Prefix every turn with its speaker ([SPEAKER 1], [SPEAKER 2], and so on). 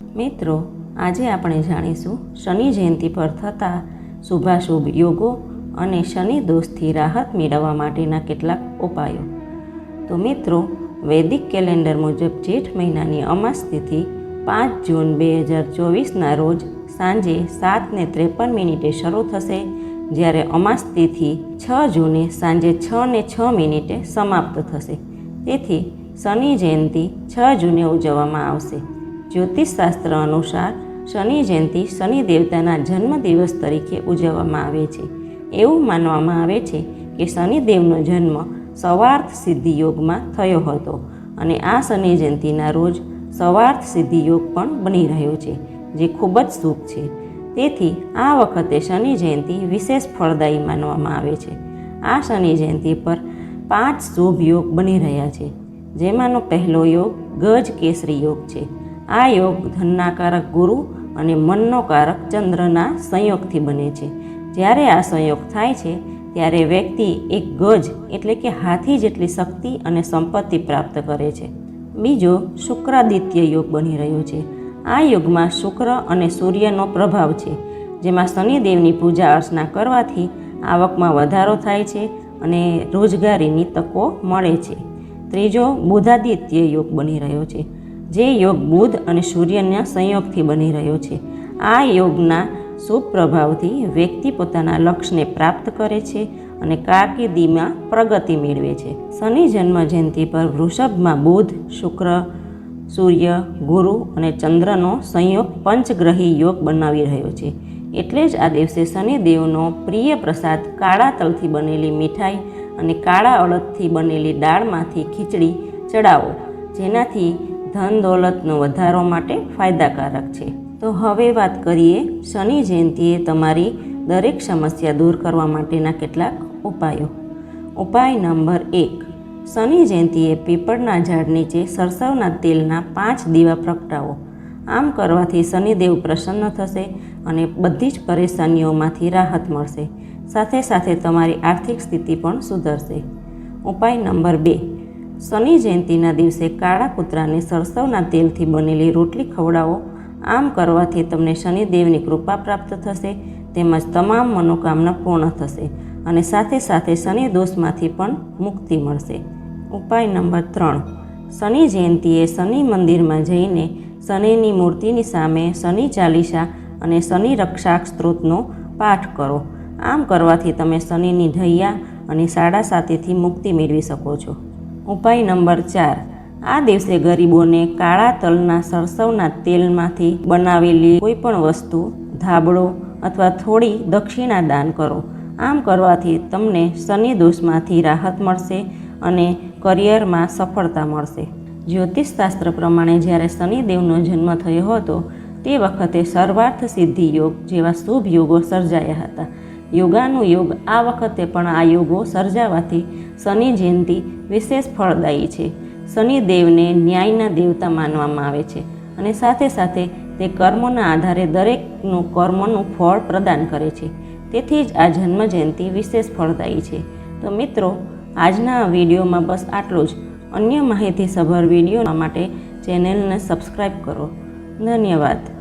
[SPEAKER 1] મિત્રો, આજે આપણે જાણીશું શનિ જયંતિ પર થતા શુભાશુભ યોગો અને શનિ દોષથી રાહત મેળવવા માટેના કેટલાક ઉપાયો. તો મિત્રો, વૈદિક કેલેન્ડર મુજબ જેઠ મહિનાની અમાસ તિથિ પાંચ જૂન બે હજાર ચોવીસના રોજ સાંજે સાતને ત્રેપન મિનિટે શરૂ થશે, જ્યારે અમાસ તિથિ છ જૂને સાંજે છ ને છ મિનિટે સમાપ્ત થશે. તેથી શનિ જયંતિ છ જૂને ઉજવવામાં આવશે. જ્યોતિષશાસ્ત્ર અનુસાર શનિ જયંતિ શનિ દેવતાના જન્મદિવસ તરીકે ઉજવવામાં આવે છે. એવું માનવામાં આવે છે કે શનિદેવનો જન્મ સવાર્થ સિદ્ધિ યોગમાં થયો હતો અને આ શનિ જયંતિના રોજ સવાર્થ સિદ્ધિ યોગ પણ બની રહ્યો છે, જે ખૂબ જ શુભ છે. તેથી આ વખતે શનિ જયંતિ વિશેષ ફળદાયી માનવામાં આવે છે. આ શનિ જયંતિ પર પાંચ શુભ યોગ બની રહ્યા છે, જેમાંનો પહેલો યોગ ગજ કેસરી યોગ છે. આ યોગ ધનના કારક ગુરુ અને મનનો કારક ચંદ્રના સંયોગથી બને છે. જ્યારે આ સંયોગ થાય છે, ત્યારે વ્યક્તિ એક ગજ એટલે કે હાથી જેટલી શક્તિ અને સંપત્તિ પ્રાપ્ત કરે છે. બીજો શુક્રાદિત્ય યોગ બની રહ્યો છે. આ યોગમાં શુક્ર અને સૂર્યનો પ્રભાવ છે, જેમાં શનિદેવની પૂજા અર્ચના કરવાથી આવકમાં વધારો થાય છે અને રોજગારીની તકો મળે છે. ત્રીજો, બુધાદિત્ય યોગ બની રહ્યો છે. જે યોગ બુધ અને સૂર્યના સંયોગથી બની રહ્યો છે. આ યોગના શુભ પ્રભાવથી વ્યક્તિ પોતાના લક્ષ્યને પ્રાપ્ત કરે છે અને કારકિર્દીમાં પ્રગતિ મેળવે છે. શનિ જન્મ જયંતિ પર વૃષભમાં બુધ, શુક્ર, સૂર્ય, ગુરુ અને ચંદ્રનો સંયોગ પંચગ્રહી યોગ બનાવી રહ્યો છે. એટલે જ આ દિવસે શનિદેવનો પ્રિય પ્રસાદ કાળા તલથી બનેલી મીઠાઈ અને કાળા અડદથી બનેલી દાળમાંથી ખીચડી ચડાવો, જેનાથી ધન દોલતનો વધારો માટે ફાયદાકારક છે. તો હવે વાત કરીએ શનિ જયંતિએ તમારી દરેક સમસ્યા દૂર કરવા માટેના કેટલાક ઉપાયો. ઉપાય નંબર એક. શનિ જયંતિએ પીપળના ઝાડ નીચે સરસવના તેલના પાંચ દીવા પ્રગટાવો. આમ કરવાથી શનિદેવ પ્રસન્ન થશે અને બધી જ પરેશાનીઓમાંથી રાહત મળશે. સાથે સાથે તમારી આર્થિક સ્થિતિ પણ સુધરશે. ઉપાય નંબર બે. શનિ જયંતિના દિવસે કાળા કૂતરાને સરસવના તેલથી બનેલી રોટલી ખવડાવો. આમ કરવાથી તમને શનિદેવની કૃપા પ્રાપ્ત થશે, તેમજ તમામ મનોકામના પૂર્ણ થશે અને સાથે સાથે શનિ દોષમાંથી પણ મુક્તિ મળશે. ઉપાય નંબર ત્રણ. શનિ જયંતિએ શનિ મંદિરમાં જઈને શનિની મૂર્તિની સામે શનિ ચાલીસા અને શનિ રક્ષાક સ્ત્રોતનો પાઠ કરો. આમ કરવાથી તમે શનિની ઢૈયા અને સાડા સાતેથી મુક્તિ મેળવી શકો છો. ઉપાય નંબર ચાર. આ દિવસે ગરીબોને કાળા તલના સરસવના તેલમાંથી બનાવેલી કોઈ પણ વસ્તુ, ધાબળો અથવા થોડી દક્ષિણા દાન કરો. આમ કરવાથી તમને શનિ દોષમાંથી રાહત મળશે અને કરિયરમાં સફળતા મળશે. જ્યોતિષશાસ્ત્ર પ્રમાણે જ્યારે શનિદેવનો જન્મ થયો હતો, તે વખતે સર્વાર્થ સિદ્ધિ યોગ જેવા શુભ યોગો સર્જાયા હતા. યોગાનું યોગ આ વખતે પણ આ યોગો સર્જાવાથી શનિ જયંતિ વિશેષ ફળદાયી છે. શનિદેવને ન્યાયના દેવતા માનવામાં આવે છે અને સાથે સાથે તે કર્મોના આધારે દરેકનું કર્મનું ફળ પ્રદાન કરે છે. તેથી જ આ જન્મ જયંતિ વિશેષ ફળદાયી છે. તો મિત્રો આજના વિડીયોમાં બસ આટલું જ. અન્ય માહિતીસભર વીડિયો માટે ચેનલને સબસ્ક્રાઈબ કરો. ધન્યવાદ.